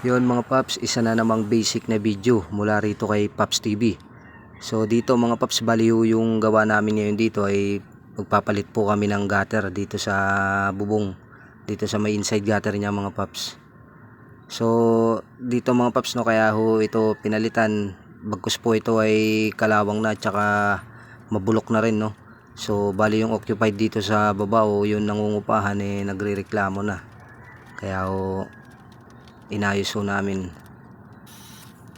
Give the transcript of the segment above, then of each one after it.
Yun mga paps, isa na namang basic na video mula rito kay Paps TV. So dito mga paps, baliw yung gawa namin ngayon dito ay magpapalit po kami ng gutter dito sa bubong. Dito sa may inside gutter niya mga paps. So dito mga paps no kaya ho ito pinalitan. Bagkus po ito ay kalawang na tsaka mabulok na rin no. So bali yung occupied dito sa baba o yung nangungupahan eh nagrereklamo na. Kaya ho inayos ho namin.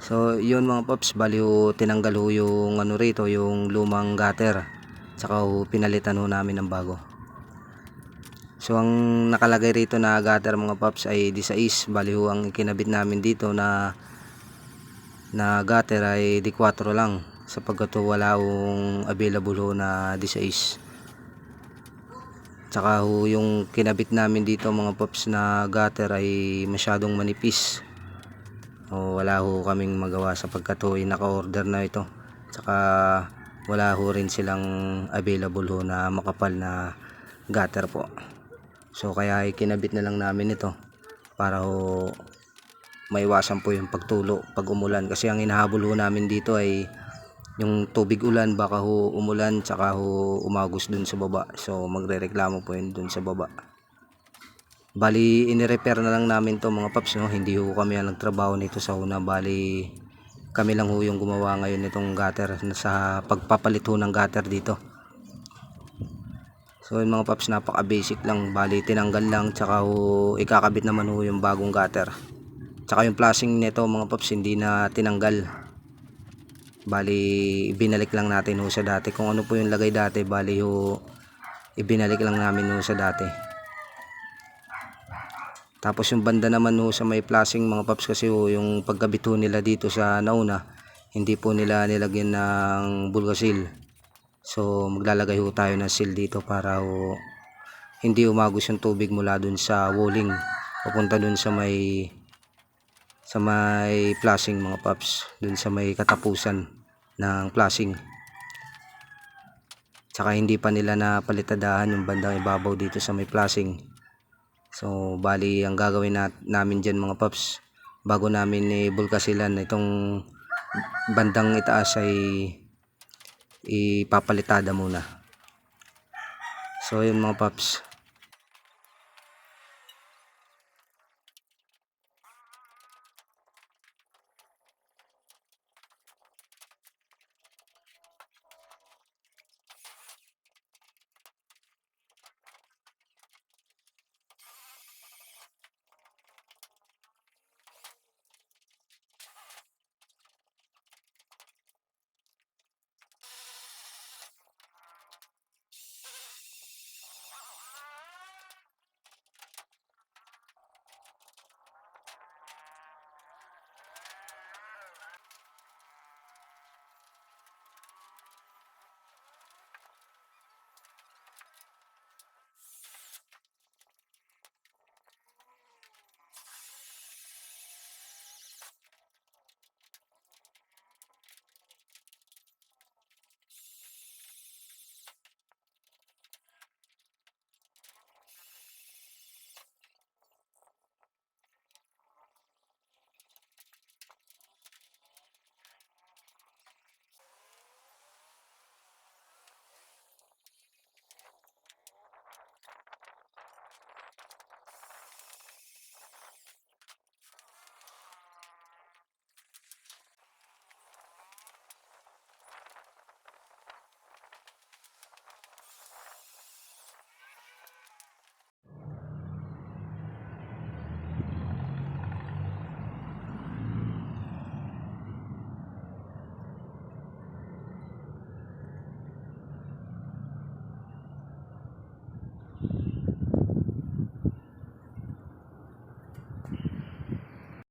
So, yun mga paps, bali ho, tinanggal ho yung ano rito, yung lumang gutter. Tsaka ho, pinalitan ho namin ng bago. So, ang nakalagay rito na gutter mga paps ay di sa is. Bali ho, ang kinabit namin dito na na gutter ay di 4 lang sapagkat wala hong available ho na di sa is. Tsaka ho, yung kinabit namin dito mga pops na gutter ay masyadong manipis. O, wala ho kaming magawa sapagkat ho ay naka-order na ito. Tsaka wala ho rin silang available ho na makapal na gutter po. So kaya ay kinabit na lang namin ito para ho maiwasan po yung pagtulo pag umulan kasi ang inahabol ho namin dito ay yung tubig ulan baka ho umulan tsaka ho umagos dun sa baba. So magrereklamo po yun dun sa baba. Bali inirepair na lang namin to mga paps no? Hindi ho kami ang nagtrabaho nito sa una. Bali kami lang ho yung gumawa ngayon nitong gutter sa pagpapalit ho ng gutter dito. So yun mga paps napaka basic lang. Bali tinanggal lang tsaka ho ikakabit naman ho yung bagong gutter. Tsaka yung flashing nito mga paps hindi na tinanggal Bali, ibinalik lang natin ho sa dati. Kung ano po yung lagay dati, bali ho, ibinalik lang namin ho sa dati. Tapos yung banda naman ho sa may flashing mga paps kasi ho, yung pagkabit ho nila dito sa nauna, hindi po nila nilagyan ng bulgasil. So, maglalagay ho tayo ng seal dito para ho, hindi umagos yung tubig mula dun sa walling. Papunta dun sa may sa may flashing mga paps dun sa may katapusan ng flashing. Tsaka hindi pa nila napalitadahan yung bandang ibabaw dito sa may flashing. So bali ang gagawin nat namin dyan mga paps bago namin ibulkasilan itong bandang itaas ay ipapalitada muna. So yun mga paps